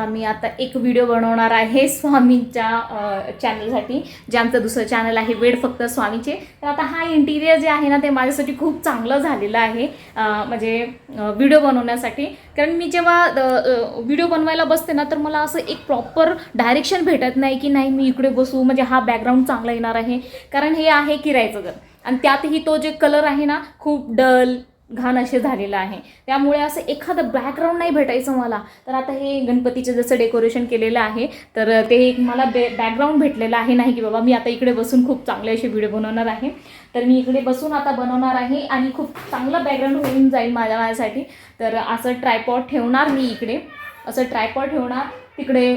चला मी आता एक व्हिडिओ बनवणार आहे स्वामींच्या चॅनलसाठी जे आमचं दुसरं चॅनल आहे वेड फक्त स्वामीचे. तर आता हा इंटिरियर जे आहे ना ते माझ्यासाठी खूप चांगलं झालेलं आहे. म्हणजे व्हिडिओ बनवण्यासाठी. कारण मी जेव्हा व्हिडिओ बनवायला बसते ना तर मला असं एक प्रॉपर डायरेक्शन भेटत नाही की नाही मी इकडे बसू म्हणजे हा बॅकग्राऊंड चांगला येणार आहे. कारण हे आहे किरायचं घर. आणि त्यातही तो जे कलर आहे ना खूप डल घाण असे झालेलं आहे. त्यामुळे असं एखादं बॅकग्राऊंड नाही भेटायचं मला. तर आता हे गणपतीचं जसं डेकोरेशन केलेलं आहे तर ते एक मला बे बॅकग्राऊंड भेटलेलं आहे. नाही की बाबा मी आता इकडे बसून खूप चांगले असे व्हिडिओ बनवणार आहे. तर मी इकडे बसून आता बनवणार आहे आणि खूप चांगलं बॅकग्राऊंड होऊन जाईल माझ्या माझ्यासाठी. तर असं ट्रायपॉड ठेवणार मी इकडे. असं ट्रायपॉड ठेवणार. तिकडे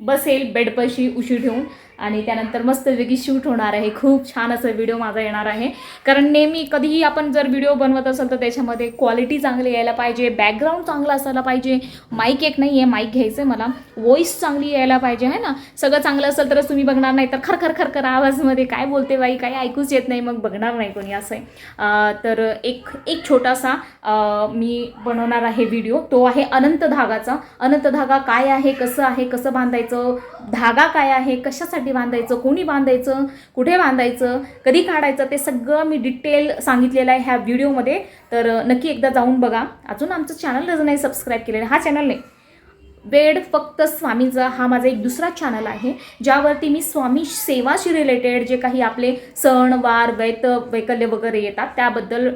बसेल बेडपाशी उशी ठेवून. आणि त्यानंतर मस्त वेगळी शूट होणार आहे. खूप छान असं व्हिडिओ माझा येणार आहे. कारण नेहमी कधीही आपण जर व्हिडिओ बनवत असेल तर त्याच्यामध्ये क्वालिटी चांगली यायला पाहिजे बॅकग्राऊंड चांगला असायला पाहिजे. माईक एक नाही आहे माईक घ्यायचं आहे मला. व्हॉइस चांगली यायला पाहिजे आहे ना? सगळं चांगलं असेल तरच तुम्ही बघणार नाही तर खरखर खरखर आवाजमध्ये काय बोलते बाई? काय ऐकूच येत नाही मग बघणार नाही कोणी असं आहे. तर एक एक छोटासा मी बनवणार आहे व्हिडिओ तो आहे अनंत धागाचा. अनंत धागा काय आहे कसं आहे कसं बांधायचं धागा काय आहे कशासाठी बांधायचं कोणी बांधायचं कुठे बांधायचं कधी काढायचं ते सगळं मी डिटेल सांगितलेलं आहे ह्या व्हिडिओमध्ये तर नक्की एकदा जाऊन बघा. अजून आमचं चॅनल जर नाही सबस्क्राईब केलेलं हा चॅनल नाही वेड फक्त स्वामींचा हा माझा एक दुसरा चॅनल आहे ज्यावरती मी स्वामी सेवाशी रिलेटेड जे काही आपले सण वार वैत वैकल्य वगैरे येतात त्याबद्दल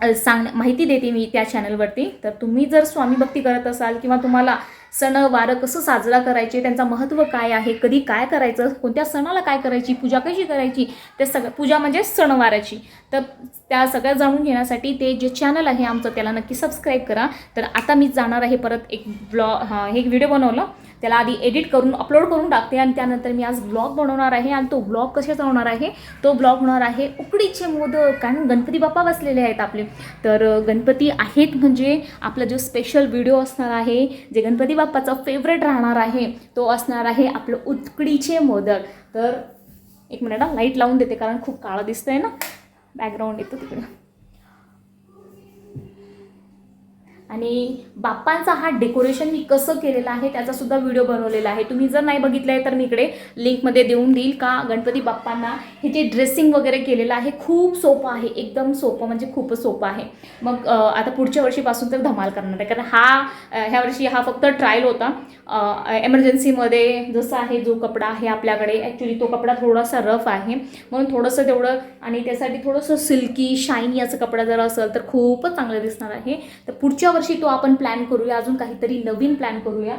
सांग माहिती देते मी त्या चॅनलवरती तर तुम्ही जर स्वामी भक्ती करत असाल किंवा तुम्हाला सणवार कसं साजरा करायचे त्यांचं महत्त्व काय आहे कधी काय करायचं कोणत्या सणाला काय करायची पूजा कशी करायची ते सगळं पूजा म्हणजे सणवाराची. तर त्या सगळ्या जाणून घेण्यासाठी ते जे चॅनल आहे आमचं त्याला नक्की सबस्क्राईब करा. तर आता मी जाणार आहे परत एक ब्लॉ हां हे एक व्हिडिओ बनवलं. त्याला आधी एडिट करून अपलोड करून टाकते आणि त्यानंतर मी आज ब्लॉग बनवणार आहे आणि तो ब्लॉग कशाचा होणार आहे? तो ब्लॉग होणार आहे उकडीचे मोदक कारण गणपती बाप्पा बसलेले आहेत आपले. तर गणपती आहेत म्हणजे आपला जो स्पेशल व्हिडिओ असणार आहे जे गणपती बाप्पाचा फेवरेट राहणार आहे तो असणार आहे आपलं उकडीचे मोदक. तर एक मिनिट हा लाइट लावून देते कारण खूप काळं दिसतंय ना. बॅकग्राऊंड येतो तिकडे आणि बाप्पांचा हा डेकोरेशन मी कसं केलेलं आहे त्याचा सुद्धा व्हिडिओ बनवलेला आहे. तुम्ही जर नाही बघितलं आहे तर मी इकडे लिंकमध्ये देऊन देईल का? गणपती बाप्पांना हे जे ड्रेसिंग वगैरे केलेलं आहे खूप सोपं आहे. एकदम सोपं म्हणजे खूपच सोपं आहे. मग आता पुढच्या वर्षीपासून तर धमाल करणार आहे. कारण हा ह्या वर्षी हा फक्त ट्रायल होता. एमर्जन्सीमध्ये जसं आहे जो कपडा आहे आपल्याकडे ॲक्च्युली तो कपडा थोडासा रफ आहे. म्हणून थोडंसं तेवढं आणि त्यासाठी थोडंसं सिल्की शायनी असं कपडा जर असेल तर खूपच चांगलं दिसणार आहे. तर पुढच्या वर्षी तो आपण प्लॅन करूया अजून काहीतरी नवीन प्लॅन करूया.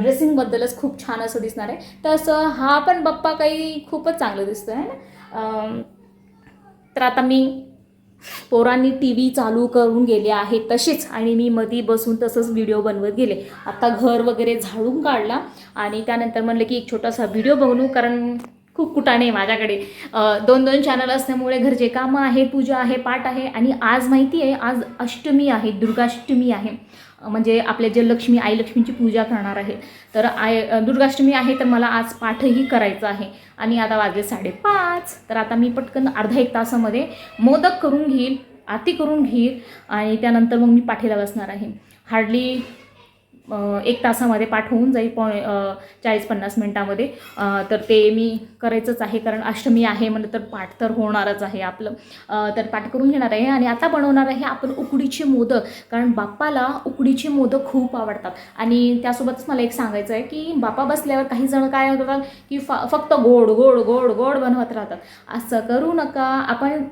ड्रेसिंगबद्दलच खूप छान असं दिसणार आहे. तर असं हा पण बाप्पा काही खूपच चांगलं दिसतं आहे ना? तर आता मी पोरांनी टी व्ही चालू करून गेले आहे तसेच आणि मी मधी बसून तसंच व्हिडिओ बनवत गेले. आता घर वगैरे झाडून काढला आणि त्यानंतर म्हणलं की एक छोटासा व्हिडिओ बनवू कारण खूप कुटाणे माझ्याकडे. दोन दोन चॅनल असल्यामुळे घरचे कामं आहे पूजा आहे पाठ आहे आणि आज माहिती आहे आज अष्टमी आहे दुर्गाष्टमी आहे. म्हणजे आपले जे लक्ष्मी आई लक्ष्मीची पूजा करणार आहे. तर आय दुर्गाष्टमी आहे तर मला आज पाठही करायचं आहे. आणि आता वाजले साडेपाच. तर आता मी पटकन अर्धा एक तासामध्ये मोदक करून घेईल आती करून घेईल आणि त्यानंतर मग मी पाठीला बसणार आहे. हार्डली एक तासामध्ये पाठ होऊन जाईल पॉ चाळीस पन्नास मिनटामध्ये. तर ते मी करायचंच आहे कारण अष्टमी आहे म्हणलं तर पाठ तर होणारच आहे आपलं. तर पाठ करून घेणार आहे. आणि आता बनवणार आहे आपण उकडीचे मोदक कारण बाप्पाला उकडीचे मोदक खूप आवडतात. आणि त्यासोबतच मला एक सांगायचं आहे की बाप्पा बसल्यावर काही जण काय होतात की फक्त गोड गोड गोड गोड बनवत राहतात. असं करू नका. आपण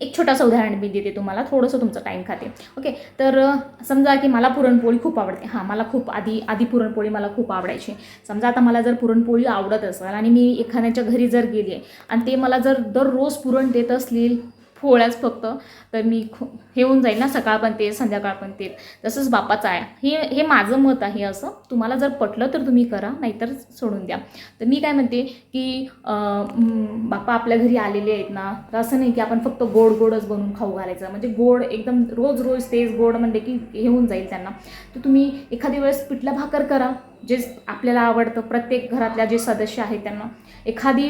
एक छोटासा उदाहरण मी देते तुम्हाला थोडंसं तुमचं टाईम खाते. ओके तर समजा की मला पुरणपोळी खूप आवडते. हां मला खूप आधी आधी पुरणपोळी मला खूप आवडायची. समजा आता मला जर पुरणपोळी आवडत असेल आणि मी एखाद्याच्या घरी जर गेली आहे आणि ते मला जर दररोज पुरण देत असतील पोळ्याच फक्त. तर मी खू हे होऊन जाईल ना सकाळ पण ते संध्याकाळ पण ते तसंच बापाचं आहे. हे हे माझं मत आहे असं. तुम्हाला जर पटलं तर तुम्ही करा नाहीतर सोडून द्या. तर मी काय म्हणते की बापा आपल्या घरी आलेले आहेत ना तर असं नाही की आपण फक्त गोड गोडच बनवून खाऊ घालायचं. म्हणजे गोड एकदम रोज रोज तेच गोड म्हणते की हे होऊन जाईल त्यांना. तर तुम्ही एखादी वेळेस पिठला भाकर करा. जे आपल्याला आवडतं प्रत्येक घरातल्या जे सदस्य आहेत त्यांना. एखादी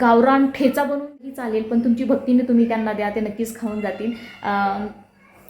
गावरान ठेचा बनवूनही चालेल पण तुमची भक्तीने तुम्ही त्यांना द्या ते नक्कीच खाऊन जातील.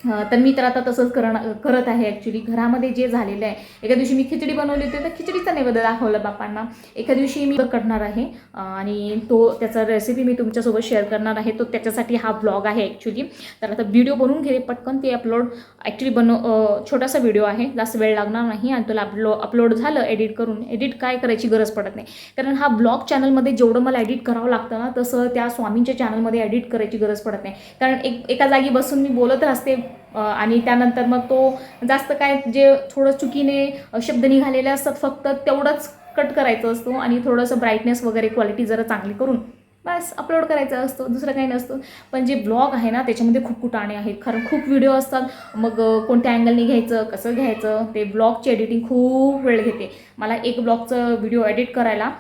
तर मी तर आता तसंच करण करत आहे ॲक्च्युली घरामध्ये जे झालेलं आहे एका दिवशी मी खिचडी बनवली होती तर खिचडीचा नैवेद्य दाखवलं बापांना एका दिवशी मी करणार आहे आणि तो त्याचा रेसिपी मी तुमच्यासोबत शेअर करणार आहे. तो त्याच्यासाठी हा ब्लॉग आहे ॲक्च्युली तर आता व्हिडिओ बनवून घे पटकन ते अपलोड ॲक्च्युली बनव छोटासा व्हिडिओ आहे जास्त वेळ लागणार नाही आणि तुला अपलो अपलोड झालं एडिट करून. एडिट काय करायची गरज पडत नाही. कारण हा ब्लॉग चॅनलमध्ये जेवढं मला एडिट करावं लागतं ना तसं त्या स्वामींच्या चॅनलमध्ये एडिट करायची गरज पडत नाही. कारण एक एका जागी बसून मी बोलत असते आणि त्यानंतर मग तो जास्त काय जे थोडं चुकीने शब्द निघालेले असतात फक्त तेवढंच कट करायचं असतो आणि थोडंसं ब्राईटनेस वगैरे क्वालिटी जरा चांगली करून बस अपलोड करायचा असतो दुसरं काही नसतं. पण जे ब्लॉग आहे ना त्याच्यामध्ये खूप कुटाणे आहेत. कारण खूप व्हिडिओ असतात. मग कोणत्या अँगलने घ्यायचं कसं घ्यायचं ते ब्लॉगची एडिटिंग खूप वेळ घेते. मला एक ब्लॉगचं व्हिडिओ एडिट करायला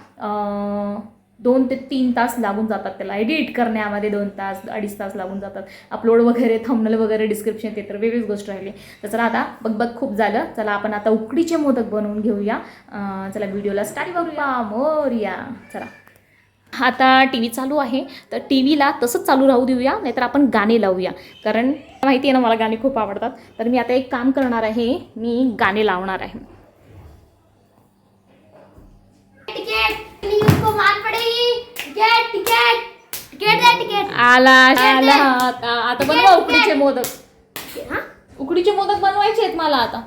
दोन ते तीन तास लागून जातात त्याला. एडिट करण्यामध्ये दोन तास अडीच तास लागून जातात. अपलोड वगैरे थंबनेल वगैरे डिस्क्रिप्शन ते तर वेगळीच गोष्ट राहिली. तर चला आता बघबग खूप झालं. चला आपण आता उकडीचे मोदक बनवून घेऊया. चला व्हिडिओला स्टार्ट करूया. मोरया. चला. आता टी व्ही चालू आहे. तर टी व्हीला तसंच चालू राहू देऊया नाहीतर आपण गाणे लावूया. कारण माहिती आहे ना मला गाणे खूप आवडतात. तर मी आता एक काम करणार आहे. मी गाणे लावणार आहे. आला आला. आता आता बनवा उकडीचे मोदक. हाँ? उकडीचे मोदक बनवायचे आहेत मला आता.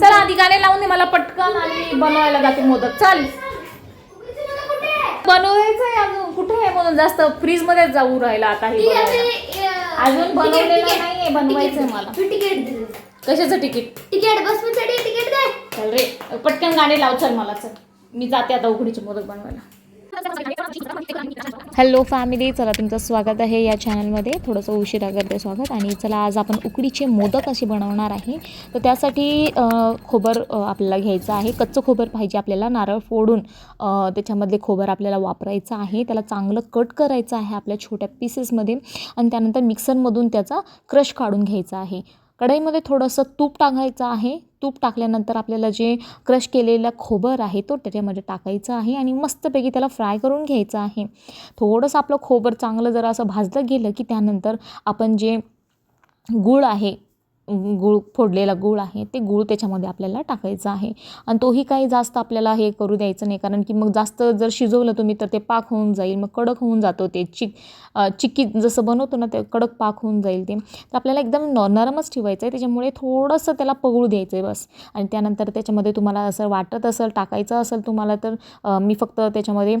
चल आधी गाणे लावून दे मला पटकन आणि बनवायला जाते मोदक. चल. बनवायचं आहे अजून. कुठे आहे म्हणून जास्त फ्रीजमध्ये जाऊ राहिला आता हे बनवायला. अजून बनवलेलं नाहीये, बनवायचंय मला. टिकट दे कशाचं तिकीट टिकट बस में चढ़िए टिकट दे. चल रे पटकन गाणे लाव चल मला चल. मी जाते आता उकडीचे मोदक बनवायला. हॅलो फॅमिली चला तुमचं स्वागत आहे या चॅनलमध्ये. थोडंसं उशिरा करते स्वागत आणि चला आज आपण उकडीचे मोदक असे बनवणार आहे. तर त्यासाठी खोबर आपल्याला घ्यायचं आहे. कच्चं खोबर पाहिजे आपल्याला नारळ फोडून त्याच्यामधले खोबर आपल्याला वापरायचं आहे. त्याला चांगलं कट करायचं आहे आपल्या छोट्या पीसेसमध्ये आणि त्यानंतर मिक्सरमधून त्याचा क्रश काढून घ्यायचा आहे. कढईमध्ये थोडंसं तूप टाकायचं आहे. तूप टाकल्यानंतर आपल्याला जे क्रश केलेला खोबर आहे तो त्याच्यामध्ये टाकायचं आहे आणि मस्तपैकी त्याला फ्राय करून घ्यायचं आहे. थोडंसं आपलं खोबर चांगलं जरा असं भाजलं गेलं की त्यानंतर आपण जे गूळ आहे गूळ फोडलेला गूळ आहे ते गूळ त्याच्यामध्ये आपल्याला टाकायचं आहे. आणि तोही काही जास्त आपल्याला हे करू द्यायचं नाही कारण की मग जास्त जर शिजवलं तुम्ही तर ते पाक होऊन जाईल मग कडक होऊन जातो ते चिक चिक्की जसं बनवतो ना ते कडक पाक होऊन जाईल ते. तर आपल्याला एकदम नॉ नरमच ठेवायचं आहे त्याच्यामुळे थोडंसं त्याला पगळू द्यायचं आहे बस. आणि त्यानंतर त्याच्यामध्ये तुम्हाला असं वाटत असेल टाकायचं असेल तुम्हाला तर मी फक्त त्याच्यामध्ये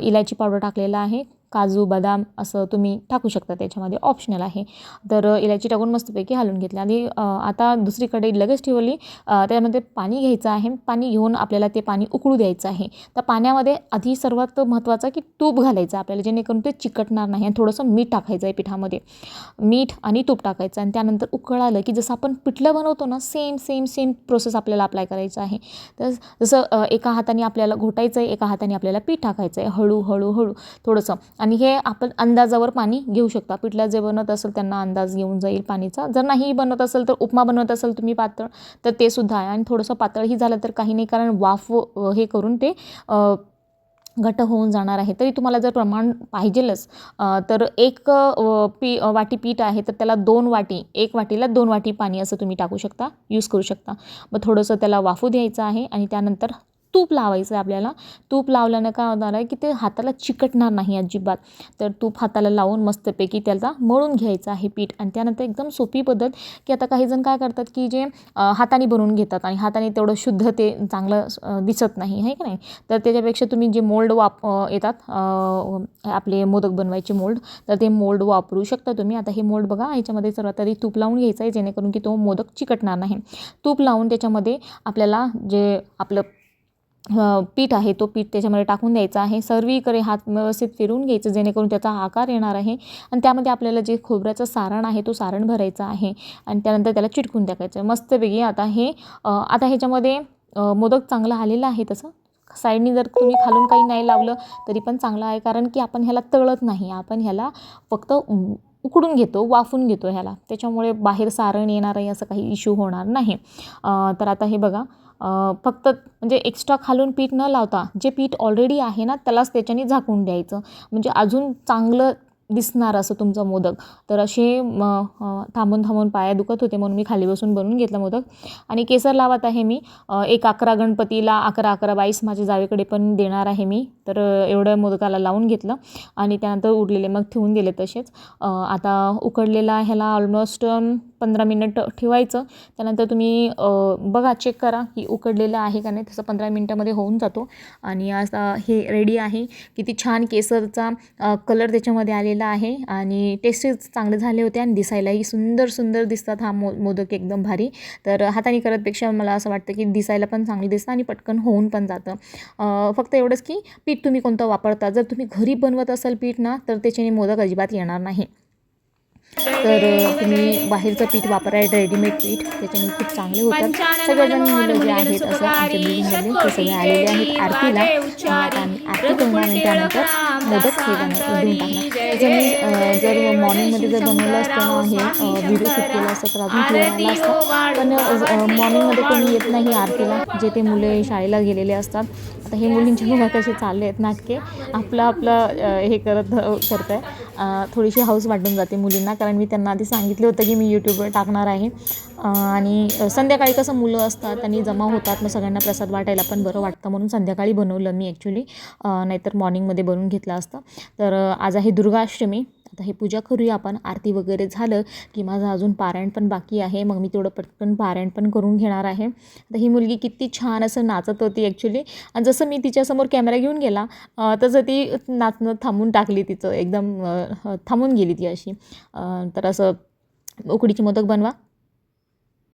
इलायची पावडर टाकलेला आहे. काजू बदाम असं तुम्ही टाकू शकता. त्याच्यामध्ये ऑप्शनल आहे. तर इलायची टाकून मस्तपैकी हलवून घेतली. आणि आता दुसरीकडे लगेच ठेवली. त्यामध्ये पाणी घ्यायचं आहे. पाणी घेऊन आपल्याला ते पाणी उकळू द्यायचं आहे. तर पाण्यामध्ये आधी सर्वात महत्त्वाचं की तूप घालायचं आपल्याला. जेणेकरून ते चिकटणार नाही आणि थोडंसं मीठ टाकायचं आहे पिठामध्ये. मीठ आणि तूप टाकायचं आणि त्यानंतर उकळालं की जसं आपण पिठलं बनवतो ना सेम सेम सेम प्रोसेस आपल्याला अप्लाय करायचं आहे. तर जसं एका हाताने आपल्याला घोटायचं आहे एका हाताने आपल्याला पीठ टाकायचं आहे. हळूहळू हळू. थोडंसं. आणि हे आपण अंदाजावर पाणी घेऊ शकता. पिठलं जे बनत असेल त्यांना अंदाज घेऊन जाईल पाणीचा. जर नाही बनत असेल तर उपमा बनवत असेल तुम्ही पातळ तर ते सुद्धा आहे. आणि थोडंसं पातळही झालं तर काही नाही कारण वाफ हे करून ते घट घट्ट होऊन जाणार आहे. तरी तुम्हाला जर प्रमाण पाहिजेलच तर एक पी वाटी पीठ आहे तर त्याला दोन वाटी एक वाटीला दोन वाटी पाणी असं तुम्ही टाकू शकता यूज करू शकता. मग थोडंसं त्याला वाफू द्यायचं आहे आणि त्यानंतर तूप लावायचं आहे आपल्याला. तूप लावल्यानं काय होणार आहे की ते हाताला चिकटणार नाही अजिबात. तर तूप हाताला लावून मस्तपैकी त्याला मळून घ्यायचं आहे पीठ आणि त्यानंतर एकदम सोपी पद्धत की आता काही जण काय करतात की जे हाताने बनवून घेतात आणि हाताने तेवढं शुद्ध ते चांगलं दिसत नाही आहे की नाही? तर त्याच्यापेक्षा तुम्ही जे मोल्ड वाप येतात आपले मोदक बनवायचे मोल्ड तर ते मोल्ड वापरू शकता तुम्ही. आता हे मोल्ड बघा ह्याच्यामध्ये सर्वात आधी तूप लावून घ्यायचं आहे जेणेकरून की तो मोदक चिकटणार नाही. तूप लावून त्याच्यामध्ये आपल्याला जे आपलं पीठ आहे तो पीठ त्याच्यामध्ये टाकून द्यायचा आहे. सर्वीकडे हात व्यवस्थित फिरून घ्यायचं जेणेकरून त्याचा आकार येणार आहे. आणि त्यामध्ये आपल्याला जे खोबऱ्याचं सारण आहे तो सारण भरायचा आहे. आणि त्यानंतर त्याला चिटकून टाकायचं आहे. मस्तपैकी आता हे आता ह्याच्यामध्ये मोदक चांगला आलेला आहे तसं. साईडनी जर तुम्ही खालून काही नाही लावलं तरी पण चांगलं आहे. कारण की आपण ह्याला तळत नाही. आपण ह्याला फक्त उ- उकडून घेतो वाफून घेतो ह्याला. त्याच्यामुळे बाहेर सारण येणार आहे असं काही इश्यू होणार नाही. तर आता हे बघा. फक्त म्हणजे एक्स्ट्रा खालून पीठ न लावता जे पीठ ऑलरेडी आहे ना त्यालाच त्याच्याने झाकून द्यायचं. म्हणजे अजून चांगलं दिसणार असं तुमचं मोदक. तर असे थांबून थांबून पाया दुखत होते म्हणून मी खाली बसून बनवून घेतला मोदक. आणि केसर लावत आहे मी. एक अकरा गणपतीला अकरा अकरा बाईस माझ्या जावेकडे पण देणार आहे मी. तर एवढं मोदकाला लावून घेतलं. आणि त्यानंतर उरलेले मग ठेवून दिले तसेच. आता उकडलेला ह्याला ऑलमोस्ट पंधरा मिनट ठेवायचं. त्यानंतर तुम्ही बघा चेक करा की उकडलेलं आहे का नाही. तसं पंधरा मिनटामध्ये होऊन जातो. आणि आता हे रेडी आहे. किती छान केसरचा कलर त्याच्यामध्ये आलेला आहे. आणि टेस्टही चांगले झाले होते आणि दिसायलाही सुंदर सुंदर दिसतात हा मो मोदक एकदम भारी. तर हाताने करतपेक्षा मला असं वाटतं की दिसायला पण चांगलं दिसतं आणि पटकन होऊन पण जातं. फक्त एवढंच की पीठ तुम्ही कोणतं वापरता? जर तुम्ही घरी बनवत असाल पीठ ना तर त्याच्याने मोदक अजिबात येणार नाही. तर तुम्ही बाहेरचं पीठ वापरा रेडीमेड पीठ त्याच्याने खूप चांगले होतात. सगळेजण मुलं जे आहेत असं आमच्या बिल्डिंगमध्ये ते सगळे आलेले आहेत. आरतीला. आता आम्ही आरती करणार आणि त्यानंतर मोदक हे बनव देऊन टाकणार. जर मी जर मॉर्निंगमध्ये जर बनवलं असतं ना हे व्हिडिओ शूट केलं असतं तर अजून क्लिअर आला असतं. पण मॉर्निंगमध्ये कोणी येत नाही आरतीला जे ते मुले शाळेला गेलेले असतात. आता हे मुलींचे बघा कसे चालले आहेत नाटके. आपलं आपलं हे करत करत आहे थोडीशी हाऊस वाटून जाते मुलींना. कारण मी त्यांना आधी सांगितलं होतं की मी यूट्यूबवर टाकणार आहे. आणि संध्याकाळी कसं मुलं असतात आणि जमा होतात मग सगळ्यांना प्रसाद वाटायला पण बरं वाटतं. म्हणून संध्याकाळी बनवलं मी ॲक्च्युली नाहीतर मॉर्निंगमध्ये बनवून घेतलं असतं. तर आज आहे दुर्गाष्टमी. आता हे पूजा करूया आपण. आरती वगैरे झालं की माझं अजून पारायण पण बाकी आहे. मग मी तेवढं पटकन पारायण पण करून घेणार आहे. आता ही मुलगी किती छान असं नाचत होती ॲक्च्युली आणि जसं मी तिच्यासमोर कॅमेरा घेऊन गेला तसं ती नाचणं थांबून टाकली तिचं. एकदम थांबून गेली ती अशी. तर असं उकडीची मोदक बनवा.